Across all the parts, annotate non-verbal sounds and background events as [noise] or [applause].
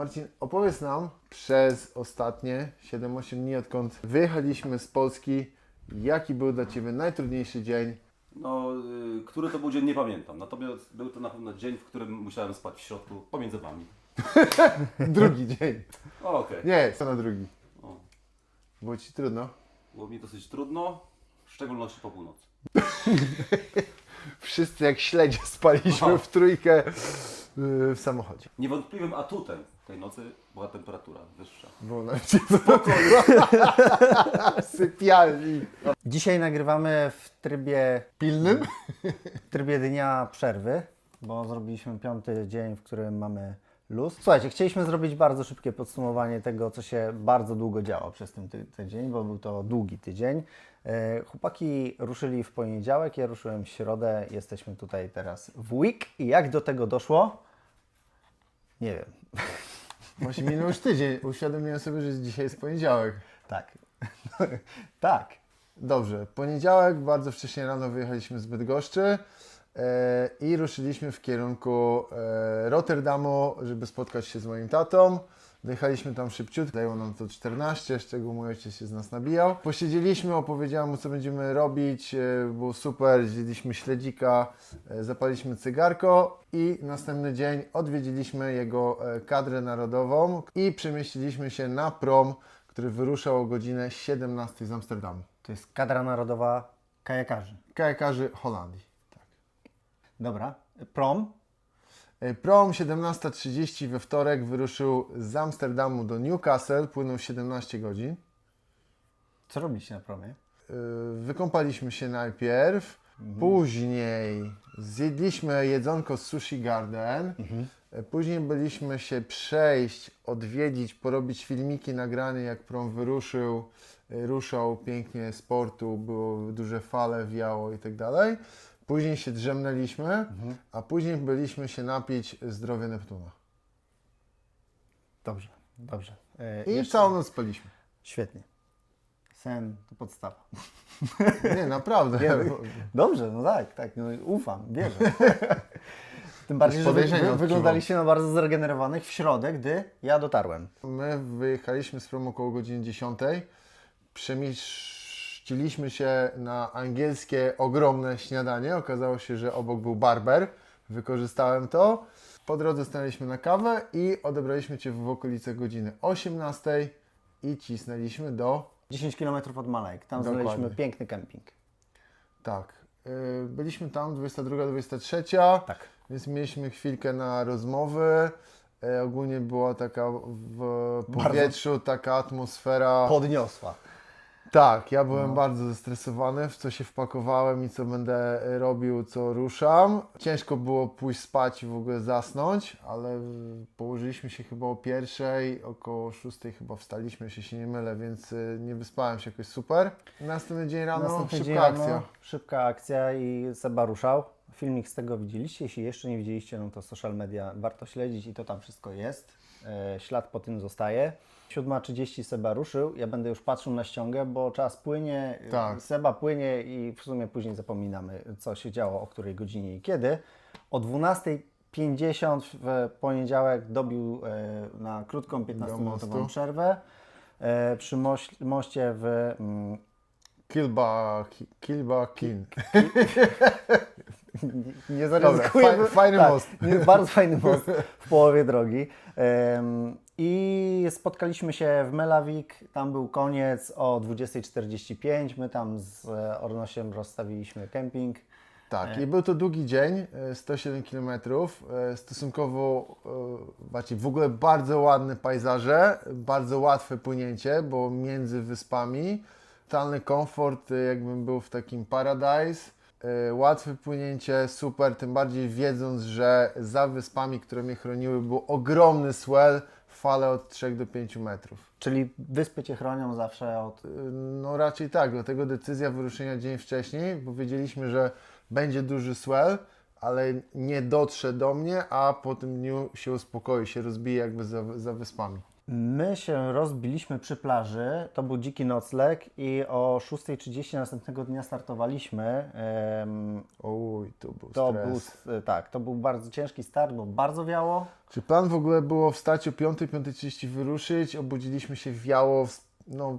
Marcin, opowiedz nam przez ostatnie 7-8 dni, odkąd wyjechaliśmy z Polski, jaki był dla Ciebie najtrudniejszy dzień? No, y, który to był dzień, nie pamiętam. Natomiast był to na pewno dzień, w którym musiałem spać w środku pomiędzy Wami. [laughs] Drugi dzień. O, Okej. Nie, co na drugi. O, Było Ci trudno? Było mi dosyć trudno, w szczególności po północy. [laughs] Wszyscy jak śledzie spaliśmy w trójkę w samochodzie. Niewątpliwym atutem tej nocy była temperatura wyższa. Było się [laughs] sypialni. Dzisiaj nagrywamy w trybie, Pilnym? w trybie dnia przerwy, bo zrobiliśmy piąty dzień, w którym mamy luz. Słuchajcie, chcieliśmy zrobić bardzo szybkie podsumowanie tego, co się bardzo długo działo przez ten ty- tydzień, bo był to długi tydzień. E, Chłopaki ruszyli w poniedziałek, ja ruszyłem w środę, jesteśmy tutaj teraz w week i jak do tego doszło? Nie wiem. [laughs] Właśnie minął już tydzień. Uświadomiłem sobie, że dzisiaj jest poniedziałek. Tak. [laughs] tak. Dobrze, poniedziałek, bardzo wcześnie rano wyjechaliśmy z Bydgoszczy i ruszyliśmy w kierunku e, Rotterdamu, żeby spotkać się z moim tatą. Dojechaliśmy tam szybciutko, zajęło nam to 14, z czego mój ojciec się z nas nabijał. Posiedzieliśmy, opowiedziałem mu co będziemy robić, e, było super, zjedliśmy śledzika, e, zapaliśmy cygarko i następny dzień odwiedziliśmy jego e, kadrę narodową i przemieściliśmy się na prom, który wyruszał o godzinę 17 z Amsterdamu. To jest kadra narodowa kajakarzy. Kajakarzy Holandii. Dobra. Prom. E, Prom 17.30 we wtorek wyruszył z Amsterdamu do Newcastle, płynął 17 godzin. Co robiliście na promie? E, Wykąpaliśmy się najpierw, później zjedliśmy jedzonko z Sushi Garden, E, później byliśmy się przejść, odwiedzić, porobić filmiki, nagranie jak prom wyruszył, ruszał pięknie z portu, było duże fale, wiało i tak dalej. Później się drzemnęliśmy, a później byliśmy się napić zdrowie Neptuna. Dobrze, dobrze. E, I jeszcze- całą noc spaliśmy. Świetnie. Sen to podstawa. [laughs] Nie, naprawdę. Dobrze, no tak, tak, no, ufam, wierzę. [laughs] Tym bardziej, że wy, wyglądaliście na bardzo zregenerowanych w środę, gdy ja dotarłem. My wyjechaliśmy z prom około godziny 10. Przemieściliśmy się na angielskie ogromne śniadanie. Okazało się, że obok był barber. Wykorzystałem to. Po drodze stanęliśmy na kawę i odebraliśmy Cię w okolice godziny 18 i cisnęliśmy do... 10 km od Malajk, tam Dokładnie. znaleźliśmy piękny kemping. Tak. yy, Byliśmy tam 22-23. Tak. Więc mieliśmy chwilkę na rozmowy. E, ogólnie była taka w powietrzu taka atmosfera. Podniosła. Tak, ja byłem No. bardzo zestresowany, w co się wpakowałem i co będę e, robił, co ruszam. Ciężko było pójść spać i w ogóle zasnąć, ale położyliśmy się chyba o pierwszej, około szóstej chyba wstaliśmy, jeśli się nie mylę, więc e, nie wyspałem się jakoś super. Następny dzień rano, Następny szybka dzień rano, akcja. Szybka akcja i Seba ruszał. Filmik z tego widzieliście. Jeśli jeszcze nie widzieliście, no to social media warto śledzić i to tam wszystko jest. E, ślad po tym zostaje. 7.30 Seba ruszył. Ja będę już patrzył na ściągę, bo czas płynie. e, Tak. Seba płynie i w sumie później zapominamy, co się działo, o której godzinie i kiedy. O 12.50 w poniedziałek dobił e, na krótką 15-minutową mostu. przerwę. E, przy moś- moście w mm, Kilba, Kilba King. [laughs] Nie Dobra, zaryzykuję. faj- fajny tak, most. Bardzo fajny most w połowie drogi. I spotkaliśmy się w Melavik. Tam był koniec o 20.45. My tam z e, Ornosiem rozstawiliśmy kemping. Tak, i był to długi dzień, e, 107 km, e, stosunkowo, e, bardziej w ogóle bardzo ładne pejzaże, bardzo łatwe płynięcie, bo między wyspami, totalny komfort, e, jakbym był w takim paradise, e, łatwe płynięcie, super, tym bardziej wiedząc, że za wyspami, które mnie chroniły, był ogromny swell, fale od 3 do 5 metrów. Czyli wyspy Cię chronią zawsze od... No raczej tak, dlatego decyzja wyruszenia dzień wcześniej, bo wiedzieliśmy, że będzie duży swell, ale nie dotrze do mnie, a po tym dniu się uspokoi, się rozbije jakby za, za wyspami. My się rozbiliśmy przy plaży, to był dziki nocleg i o 6.30 następnego dnia startowaliśmy. Em, Oj, to był To stres. był, s- tak, to był bardzo ciężki start, bo bardzo wiało. Czy plan w ogóle było wstać o 5, 5.30 wyruszyć? Obudziliśmy się wiało no,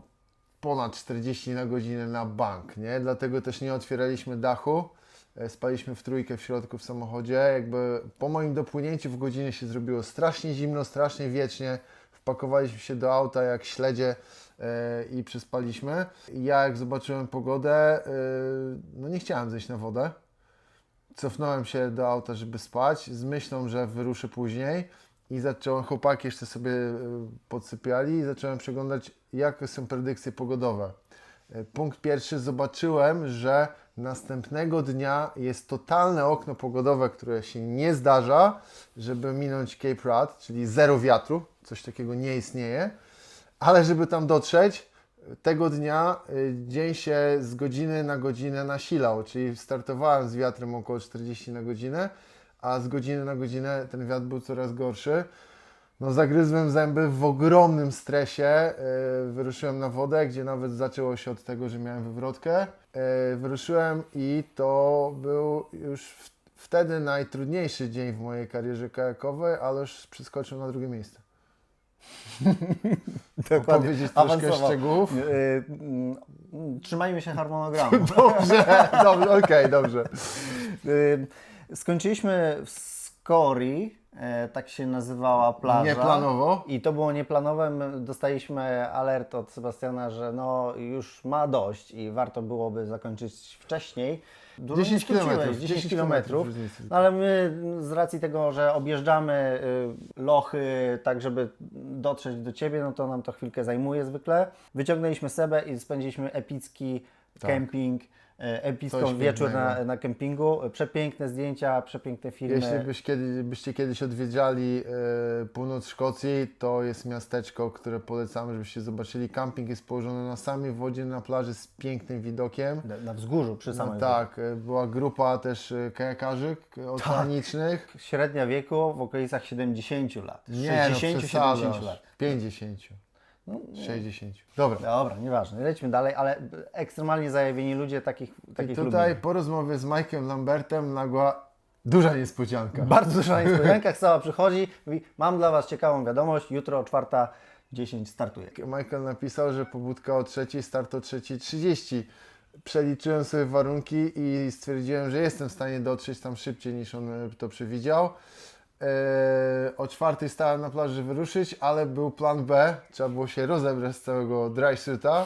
ponad 40 na godzinę na bank, nie? Dlatego też nie otwieraliśmy dachu. E, Spaliśmy w trójkę w środku w samochodzie. Jakby po moim dopłynięciu w godzinę się zrobiło strasznie zimno, strasznie wiecznie. Wpakowaliśmy się do auta jak śledzie e, i przespaliśmy. Ja jak zobaczyłem pogodę, e, no nie chciałem zejść na wodę. Cofnąłem się do auta, żeby spać, z myślą, że wyruszę później i zacząłem, chłopaki jeszcze sobie y, podsypiali i zacząłem przeglądać, jakie są predykcje pogodowe. Punkt pierwszy, zobaczyłem, że następnego dnia jest totalne okno pogodowe, które się nie zdarza, żeby minąć Cape Rat, czyli zero wiatru, coś takiego nie istnieje, ale żeby tam dotrzeć, tego dnia y, dzień się z godziny na godzinę nasilał, czyli startowałem z wiatrem około 40 na godzinę, a z godziny na godzinę ten wiatr był coraz gorszy. No, zagryzłem zęby w ogromnym stresie. y, Wyruszyłem na wodę, gdzie nawet zaczęło się od tego, że miałem wywrotkę. Y, Wyruszyłem i to był już wtedy najtrudniejszy dzień w mojej karierze kajakowej, ale już przeskoczył na drugie miejsce. [laughs] Powiedzieć troszkę Awansował. szczegółów? Y, mm, Trzymajmy się harmonogramu. [laughs] Dobrze, dobrze, okej, dobrze. Y, Skończyliśmy w Skori, e, tak się nazywała plaża. Nieplanowo. I to było nieplanowe. My dostaliśmy alert od Sebastiana, że no już ma dość i warto byłoby zakończyć wcześniej. Dużo 10 nie skróciłeś, kilometrów, 10 10 kilometrów. No ale my z racji tego, że objeżdżamy y, lochy tak, żeby dotrzeć do Ciebie, no to nam to chwilkę zajmuje zwykle. Wyciągnęliśmy Sebę i spędziliśmy epicki Tak. kemping, y, epicką Coś wieczór na, na kempingu. Przepiękne zdjęcia, przepiękne filmy. Jeśli byś kiedy, byście kiedyś odwiedziali e, północ Szkocji, to jest miasteczko, które polecamy, żebyście zobaczyli. Camping jest położony na samej wodzie, na plaży z pięknym widokiem. Na- Na wzgórzu przy No samym tak, e, była grupa też e, kajakarzy k- oceanicznych. Średnia wieku w okolicach 70 lat. Nie, no 60-70 przesadzasz. lat. 50, 60. Dobra. Dobra, nieważne. Lećmy dalej, ale ekstremalnie zajawieni ludzie takich, I takich tutaj lubimy. po rozmowie z Mike'em Lambertem nagła duża niespodzianka. Bardzo duża niespodzianka. Sała przychodzi, mówi, mam dla Was ciekawą wiadomość, jutro o 4.10 startuję. Michael napisał, że pobudka o trzeciej, start o 3.30. Przeliczyłem sobie warunki i stwierdziłem, że jestem w stanie dotrzeć tam szybciej niż on to przewidział. Eee, o czwartej stałem na plaży wyruszyć, ale był plan B. Trzeba było się rozebrać z całego dry suita.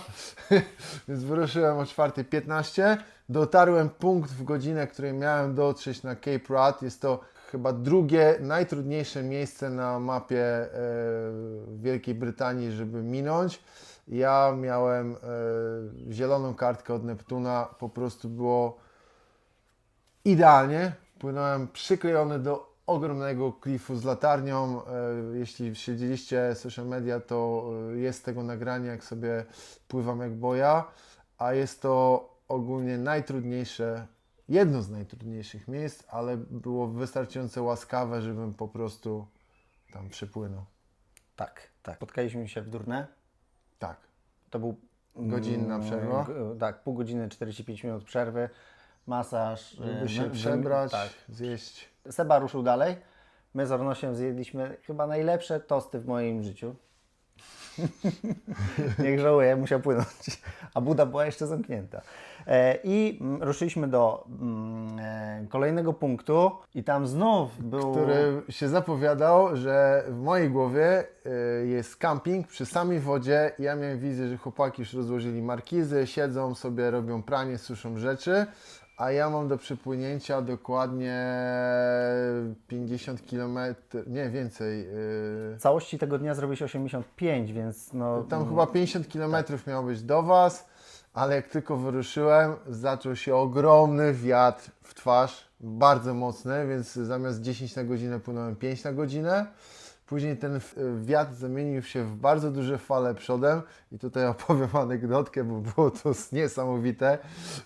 [laughs] Więc wyruszyłem o 4.15. Dotarłem punkt w godzinę, której miałem dotrzeć na Cape Rat. Jest to chyba drugie najtrudniejsze miejsce na mapie e, Wielkiej Brytanii, żeby minąć. Ja miałem e, zieloną kartkę od Neptuna, po prostu było idealnie. Płynąłem przyklejony do ogromnego klifu z latarnią. E, Jeśli śledziliście social media, to e, jest tego nagranie, jak sobie pływam jak boja, a jest to ogólnie najtrudniejsze, jedno z najtrudniejszych miejsc, ale było wystarczająco łaskawe, żebym po prostu tam przypłynął. Tak, tak. Spotkaliśmy się w Durne. Tak. To był Godzinna mm, przerwa. g- Tak, pół godziny, 45 minut przerwy. Masaż. Żeby y, się wy- wy- przebrać, Tak. zjeść. Seba ruszył dalej. My z Ornosiem zjedliśmy chyba najlepsze tosty w moim życiu. [laughs] Niech żałuję, musiał płynąć. A Buda była jeszcze zamknięta. E, I mm, ruszyliśmy do mm, e, kolejnego punktu i tam znów był... który się zapowiadał, że w mojej głowie y, jest camping przy samej wodzie. Ja miałem wizję, że chłopaki już rozłożyli markizy, siedzą sobie, robią pranie, suszą rzeczy, a ja mam do przypłynięcia dokładnie 50 km, nie więcej. y, W całości tego dnia zrobiłeś 85, więc no... Tam chyba 50 km miało być do Was, ale jak tylko wyruszyłem, zaczął się ogromny wiatr w twarz, bardzo mocny, więc zamiast 10 na godzinę płynąłem 5 na godzinę. Później ten w- wiatr zamienił się w bardzo duże fale przodem i tutaj opowiem anegdotkę, bo było to niesamowite.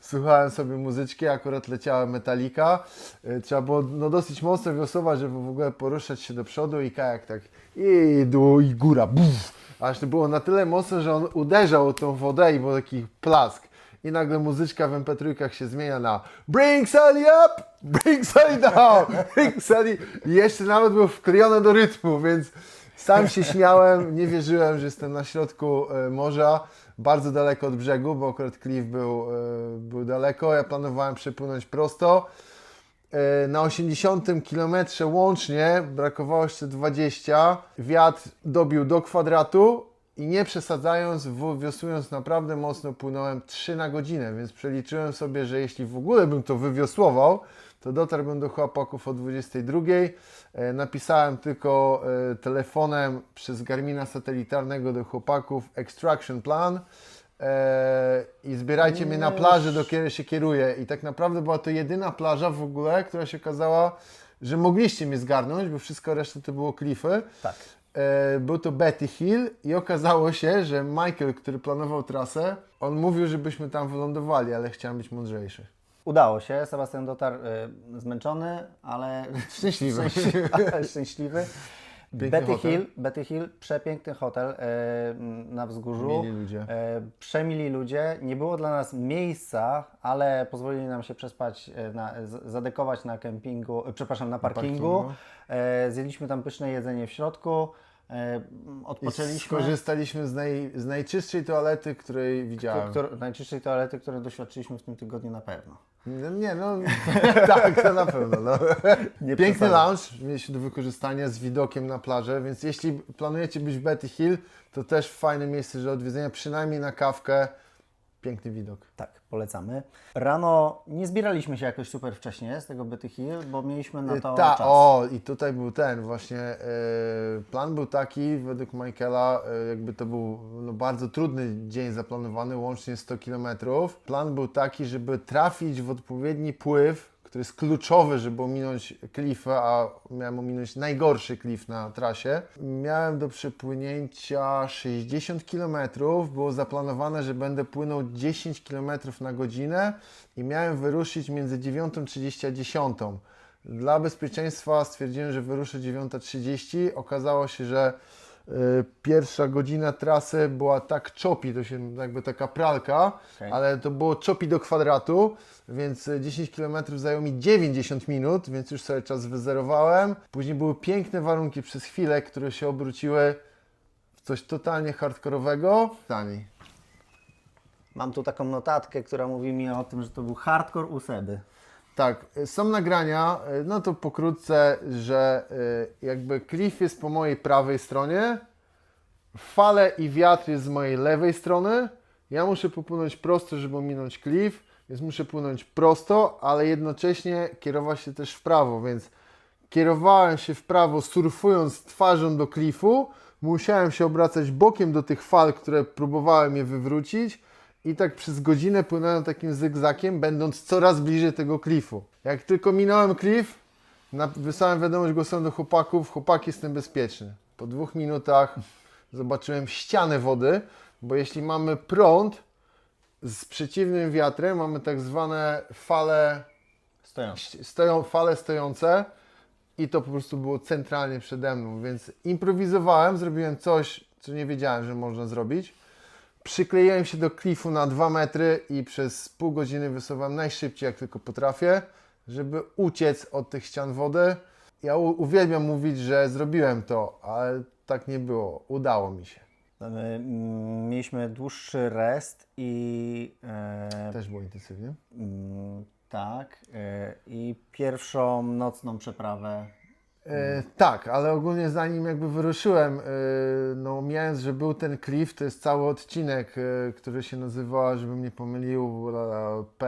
Słuchałem sobie muzyczki, akurat leciała Metallica. Y, Trzeba było no, dosyć mocno wiosłować, żeby w ogóle poruszać się do przodu i kajak tak i dół i góra. Buf. aż to było na tyle mocne, że on uderzał o tą wodę i był taki plask. I nagle muzyczka w MP3 się zmienia na Bring Sally up! Bring Sally down! Bring Sally! I jeszcze nawet był wklejony do rytmu, więc sam się śmiałem, nie wierzyłem, że jestem na środku e, morza, bardzo daleko od brzegu, bo akurat klif był, e, był daleko. Ja planowałem przepłynąć prosto. E, Na 80 km łącznie brakowało jeszcze 20. Wiatr dobił do kwadratu i nie przesadzając, w- wiosłując naprawdę mocno, płynąłem 3 na godzinę, więc przeliczyłem sobie, że jeśli w ogóle bym to wywiosłował, to dotarłbym do chłopaków o 22. E, Napisałem tylko e, telefonem przez Garmina satelitarnego do chłopaków extraction plan e, i zbierajcie mnie na plaży, do której się kieruję. I tak naprawdę była to jedyna plaża w ogóle, która się okazała, że mogliście mnie zgarnąć, bo wszystko reszta to było klify. Tak. E, był to Betty Hill i okazało się, że Michael, który planował trasę, on mówił, żebyśmy tam wylądowali, ale chciałem być mądrzejszy. Udało się, Sebastian dotarł y, zmęczony, ale [laughs] Szczęśliwy. szczęśliwy. ale [laughs] szczęśliwy. Piękny Betty hotel. Hill, Betty Hill, przepiękny hotel y, na wzgórzu. Mili ludzie. Przemili ludzie. Nie było dla nas miejsca, ale pozwolili nam się przespać, na, zadekować na kempingu, przepraszam, na parkingu. parkingu. Y, zjedliśmy tam pyszne jedzenie w środku. I odpoczęliśmy. skorzystaliśmy z, naj, z najczystszej toalety, której widziałem. Któr, najczystszej toalety, której doświadczyliśmy w tym tygodniu na pewno. No, nie, no [laughs] tak, to na pewno. No. [laughs] Piękny lounge mieliśmy do wykorzystania z widokiem na plażę, więc jeśli planujecie być w Betty Hill, to też fajne miejsce do odwiedzenia, przynajmniej na kawkę. Piękny widok. Tak, polecamy. Rano nie zbieraliśmy się jakoś super wcześnie z tego Betty Hill, bo mieliśmy na to Ta, czas. o, i tutaj był ten właśnie, e, plan był taki, według Michaela, e, jakby to był no, bardzo trudny dzień zaplanowany, łącznie 100 km. Plan był taki, żeby trafić w odpowiedni pływ, który jest kluczowy, żeby ominąć klifę, a miałem ominąć najgorszy klif na trasie. Miałem do przepłynięcia 60 km, było zaplanowane, że będę płynął 10 km na godzinę i miałem wyruszyć między 9.30 a 10. Dla bezpieczeństwa stwierdziłem, że wyruszę 9.30. Okazało się, że pierwsza godzina trasy była tak choppy, to się jakby taka pralka, Okej. ale to było choppy do kwadratu, więc y, 10 km zajęło mi 90 minut, więc już sobie czas wyzerowałem. Później były piękne warunki przez chwilę, które się obróciły w coś totalnie hardkorowego. Taniej. Mam tu taką notatkę, która mówi mi o tym, że to był hardcore u Seby. Tak, są nagrania, y, no to pokrótce, że y, jakby klif jest po mojej prawej stronie, fale i wiatr jest z mojej lewej strony. Ja muszę popłynąć prosto, żeby ominąć klif, więc muszę płynąć prosto, ale jednocześnie kierować się też w prawo, więc kierowałem się w prawo, surfując twarzą do klifu, musiałem się obracać bokiem do tych fal, które próbowałem je wywrócić i tak przez godzinę płynąłem takim zygzakiem, będąc coraz bliżej tego klifu. Jak tylko minąłem klif, wysłałem wiadomość głosową do chłopaków, chłopaki jestem bezpieczny. Po dwóch minutach zobaczyłem ścianę wody, bo jeśli mamy prąd z przeciwnym wiatrem, mamy tak zwane fale Stoją. ści- stoją fale stojące i to po prostu było centralnie przede mną, więc improwizowałem, zrobiłem coś, co nie wiedziałem, że można zrobić. Przykleiłem się do klifu na 2 metry i przez pół godziny wysuwałem najszybciej jak tylko potrafię, żeby uciec od tych ścian wody. Ja uwielbiam mówić, że zrobiłem to, ale tak nie było. Udało mi się. My, mm, Mieliśmy dłuższy rest i e, Też było intensywnie. mm, tak, e, i pierwszą nocną przeprawę. E, tak, ale ogólnie zanim jakby wyruszyłem, e, no mijając, że był ten cliff, to jest cały odcinek, e, który się nazywa, żebym nie pomylił, e, P,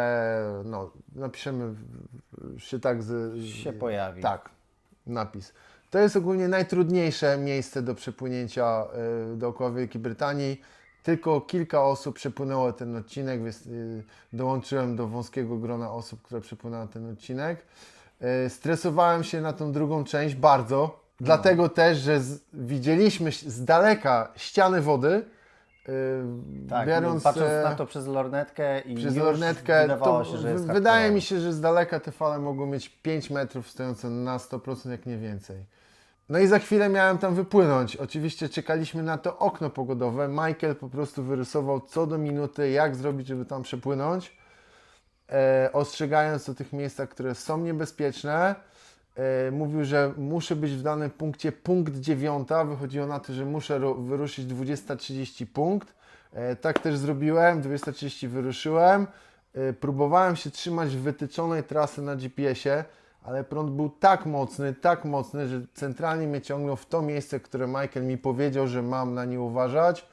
no napiszemy w- się tak z... Się pojawi. Tak, napis. To jest ogólnie najtrudniejsze miejsce do przepłynięcia e, dookoła Wielkiej Brytanii. Tylko kilka osób przepłynęło ten odcinek, więc y, dołączyłem do wąskiego grona osób, które przepłynęły ten odcinek. E, Stresowałem się na tą drugą część bardzo, dlatego też, że z, widzieliśmy z daleka ściany wody. e, Tak, biorąc, patrząc e, na to przez lornetkę i przez lornetkę, wydawało się, że jest wydaje mi się, że z daleka te fale mogą mieć 5 metrów stojące na 100%, jak nie więcej. No i za chwilę miałem tam wypłynąć. Oczywiście czekaliśmy na to okno pogodowe. Michael po prostu wyrysował co do minuty, jak zrobić, żeby tam przepłynąć. E, ostrzegając o tych miejscach, które są niebezpieczne. E, mówił, że muszę być w danym punkcie punkt 9. Wychodziło na to, że muszę wyruszyć 20.30 punkt. E, tak też zrobiłem. 20.30 wyruszyłem. Próbowałem się trzymać wytyczonej trasy na GPS-ie, ale prąd był tak mocny, tak mocny, że centralnie mnie ciągnął w to miejsce, które Michael mi powiedział, że mam na nie uważać.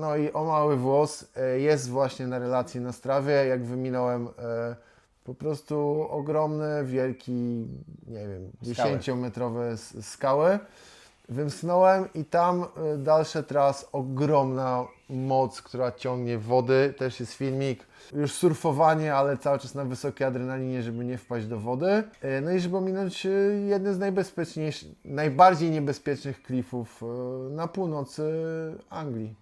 No i o mały włos e, jest właśnie na relacji na strawie, jak wyminąłem e, po prostu ogromny, wielki, nie wiem, Skały. 10-metrowe s- skały. Wymsnąłem i tam e, dalsze tras, ogromna moc, która ciągnie wody. Też jest filmik. Już surfowanie, ale cały czas na wysokiej adrenalinie, żeby nie wpaść do wody. No i żeby ominąć e, jeden z najbezpieczniejszych, najbardziej niebezpiecznych klifów na północy Anglii.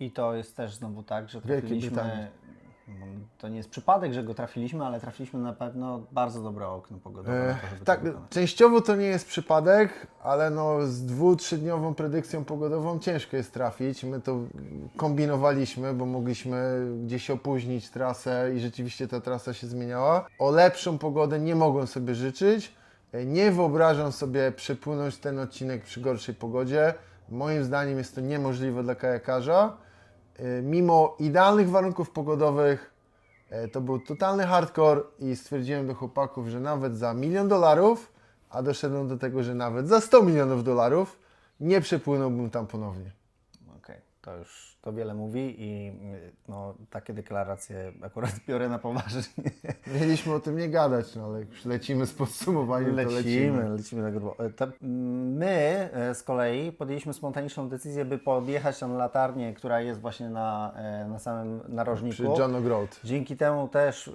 I to jest też znowu tak, że Wielkiej trafiliśmy. No, To nie jest przypadek, że go trafiliśmy, ale trafiliśmy na pewno bardzo dobre okno pogodowe. E, to, tak, to częściowo to nie jest przypadek, ale no z dwu, trzydniową predykcją pogodową ciężko jest trafić. My to kombinowaliśmy, bo mogliśmy gdzieś opóźnić trasę i rzeczywiście ta trasa się zmieniała. O lepszą pogodę nie mogłem sobie życzyć. Nie wyobrażam sobie przepłynąć ten odcinek przy gorszej pogodzie. Moim zdaniem jest to niemożliwe dla kajakarza. E, Mimo idealnych warunków pogodowych, E, To był totalny hardcore i stwierdziłem do chłopaków, że nawet za milion dolarów, a doszedłem do tego, że nawet za 100 milionów dolarów nie przepłynąłbym tam ponownie. To już to wiele mówi i y, no, takie deklaracje akurat [laughs] biorę na poważnie. Mieliśmy o tym nie gadać, no ale już lecimy z podsumowaniem, to Lecimy, lecimy. lecimy na grubo. E, mm, my e, z kolei podjęliśmy spontaniczną decyzję, by podjechać na latarnię, która jest właśnie na, e, na samym narożniku. Przy John O'Groat. Dzięki temu też e,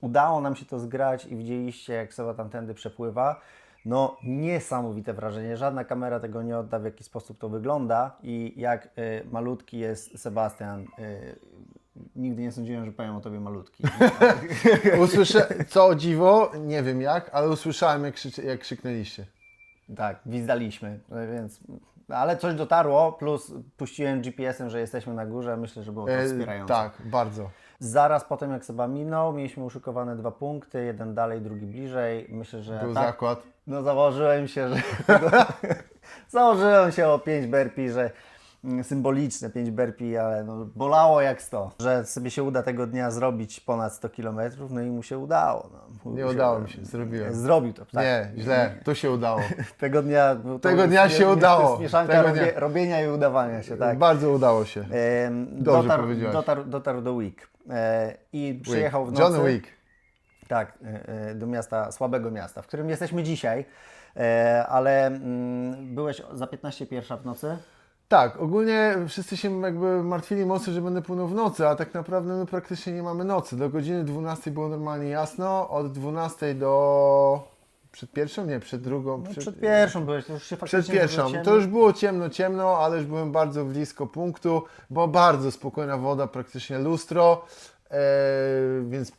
udało nam się to zgrać i widzieliście, jak Seba tamtędy przepływa. No, niesamowite wrażenie. Żadna kamera tego nie odda, w jaki sposób to wygląda i jak e, malutki jest Sebastian. E, nigdy nie sądziłem, że powiem o tobie malutki. [laughs] Usłyszę, co o dziwo, nie wiem jak, ale usłyszałem jak, krzyczy, jak krzyknęliście. tak, gwizdaliśmy, e, więc. Ale coś dotarło, plus puściłem GPS-em, że jesteśmy na górze. Myślę, że było to E, wspierające. tak, bardzo. Zaraz po tym, jak Seba minął, mieliśmy uszykowane dwa punkty, jeden dalej, drugi bliżej. Myślę, że Był tak, zakład. No założyłem się, że [laughs] założyłem się o 5 berpi, że mm, symboliczne 5 berpi, ale no, bolało jak 100. Że sobie się uda tego dnia zrobić ponad 100 km, no i mu się udało. No. Mu Nie się udało mi się, zrobiłem. Zrobił to, tak. Nie, źle, to się udało. [laughs] Tego dnia, to Tego dnia się udało. To jest mieszanka dnia. robienia i udawania się, tak. Bardzo udało się. Dobrze dotarł, powiedziałeś. dotarł, dotarł do Wick e, i przyjechał w nocy. John Wick. Tak, e, e, do miasta, słabego miasta, w którym jesteśmy dzisiaj, e, ale mm, byłeś za 15 pierwsza w nocy. Tak, ogólnie wszyscy się jakby martwili mocno, że będę płynął w nocy, a tak naprawdę my praktycznie nie mamy nocy. Do godziny 12 było normalnie jasno, od 12 do... Przed pierwszą? Nie, przed drugą. No, przed pierwszą byłeś, to już się faktycznie Przed pierwszą. To już było ciemno, ciemno, ale już byłem bardzo blisko punktu. Była bardzo spokojna woda, praktycznie lustro, e, więc,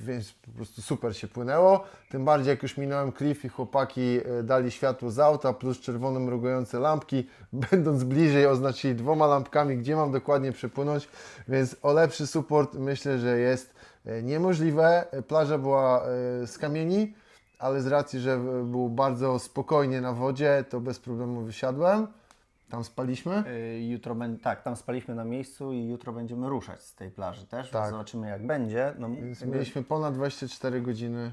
więc po prostu super się płynęło. Tym bardziej jak już minąłem klif i chłopaki e, dali światło z auta plus czerwono mrugające lampki. [laughs] Będąc bliżej oznaczyli dwoma lampkami, gdzie mam dokładnie przepłynąć, więc o lepszy support myślę, że jest e, niemożliwe. E, Plaża była z kamieni ale z racji, że było bardzo spokojnie na wodzie, to bez problemu wysiadłem. Tam spaliśmy. Y, Jutro będzie, tak, tam spaliśmy na miejscu i jutro będziemy ruszać z tej plaży też, Tak. zobaczymy jak będzie. No, Więc jakby, mieliśmy ponad 24 godziny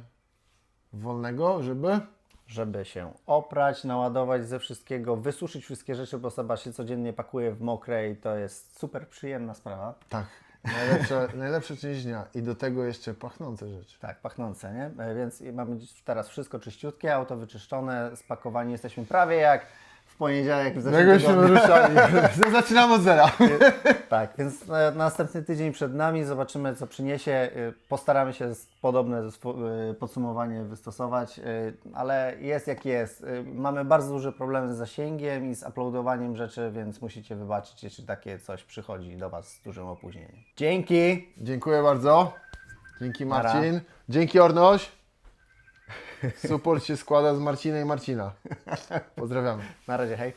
wolnego, żeby. żeby się oprać, naładować ze wszystkiego, wysuszyć wszystkie rzeczy, bo Seba się codziennie pakuje w mokre i to jest super przyjemna sprawa. Tak. Najlepsza, [laughs] najlepsza część dnia. I do tego jeszcze pachnące rzeczy. Tak, pachnące, nie? E, Więc mamy dziś teraz wszystko czyściutkie, auto wyczyszczone, spakowani jesteśmy prawie jak w poniedziałek w zeszłym Jakbyśmy tygodniu. ruszali. [laughs] Zaczynamy od zera. Tak, więc e, następny tydzień przed nami, zobaczymy co przyniesie. E, Postaramy się z- podobne e, podsumowanie wystosować, e, ale jest jak jest. E, Mamy bardzo duże problemy z zasięgiem i z uploadowaniem rzeczy, więc musicie wybaczyć, jeśli takie coś przychodzi do Was z dużym opóźnieniem. Dzięki! Dziękuję bardzo. Dzięki. Marcin. Dzięki Ornoś. Support się składa z Marcina i Marcina. [laughs] Pozdrawiamy. Na razie, hej.